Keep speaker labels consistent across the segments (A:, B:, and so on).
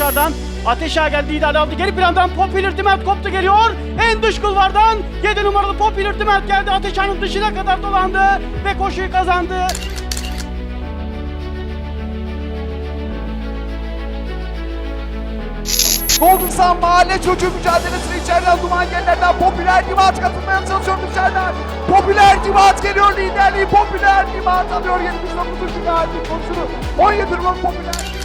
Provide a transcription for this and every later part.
A: dışarıdan. Ateş Ağa geldi liderliği aldı. Geri plandan Popular Dement koptu geliyor. En dış kulvardan 7 numaralı Popular Dement geldi. Ateş Ağa'nın dışına kadar dolandı ve koşuyu kazandı.
B: Golden Sun mahalle çocuğu mücadelesine içeriden duman gelenlerden popüler Dimat katılmaya çalışıyor dışarıdan. Popüler Dimat geliyor liderliği. Popüler Dimat alıyor 79. galibiyet konusunu. 17 numaralı popüler.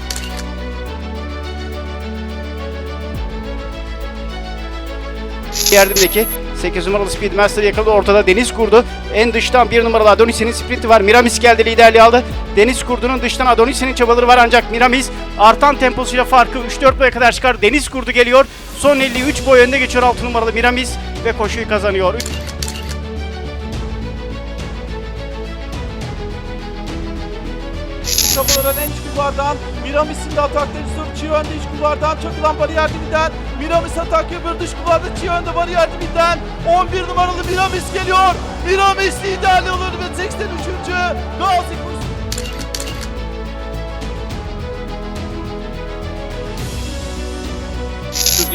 A: Yerdimdeki 8 numaralı Speedmaster yakaladı. Ortada Deniz Kurdu. En dıştan 1 numaralı Adonis'in sprinti var. Miramis geldi liderliği aldı. Deniz Kurdu'nun dıştan Adonis'in çabaları var ancak Miramis artan temposuyla farkı 3-4 boya kadar çıkar. Deniz Kurdu geliyor. Son 53 boy önde geçiyor 6 numaralı Miramis ve koşuyu kazanıyor.
C: Çabaların en iç kulvardan Miramis'in de atakları istiyor. Çiğ önde iç kulvardan çakılan bariyer dibinden. Miramis atak yapıyor dış kulvarda Çiğ önde bariyer dibinden. 11 numaralı Miramis geliyor. Miramis liderliği olur ve 83. Gazi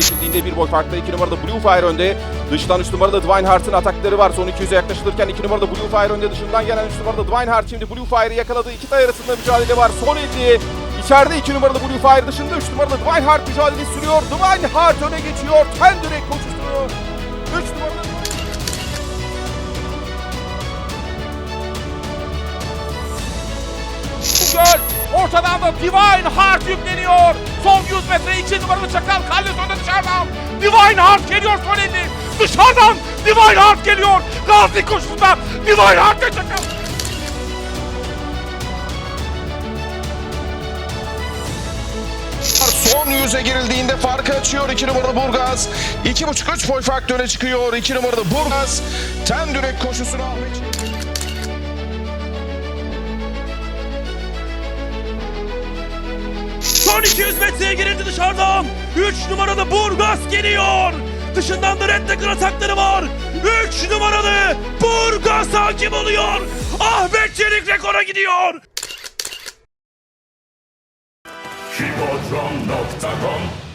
D: geçildiğinde bir boy farklı 2 numarada Blue Fire önde. Dıştan 3 numarada Divine Heart'ın atakları var. Son 200'e yaklaşılırken 2 numarada Blue Fire önde. Dışından gelen 3 numarada Divine Heart şimdi Blue Fire'ı yakaladı. İki tay arasında mücadele var. Son 50. İçeride 2 numarada Blue Fire dışında 3 numarada Divine Heart mücadele sürüyor. Divine Heart öne geçiyor. Kendrick koşusunu. 3 numarada
E: Göl ortadan da Divine Heart yükleniyor. Son 100 metre 2 numaralı çakal Kalles önde dışarıdan. Divine Heart geliyor son 50. Dışarıdan Divine Heart geliyor. Gazi koşusunda Divine Heart ve çakal.
F: Son yüze girildiğinde farkı açıyor 2 numaralı Burgaz. 2.5-3 boy fark öne çıkıyor 2 numaralı Burgaz. Ten direk koşusunu Ahmet Çelik-
E: Son 200 metreye girildi dışarıdan. 3 numaralı Burgas geliyor. Dışından da Redneck'ın atakları var. 3 numaralı Burgas hakim oluyor. Ahmet Çelik rekora gidiyor.
G: Kibotron.com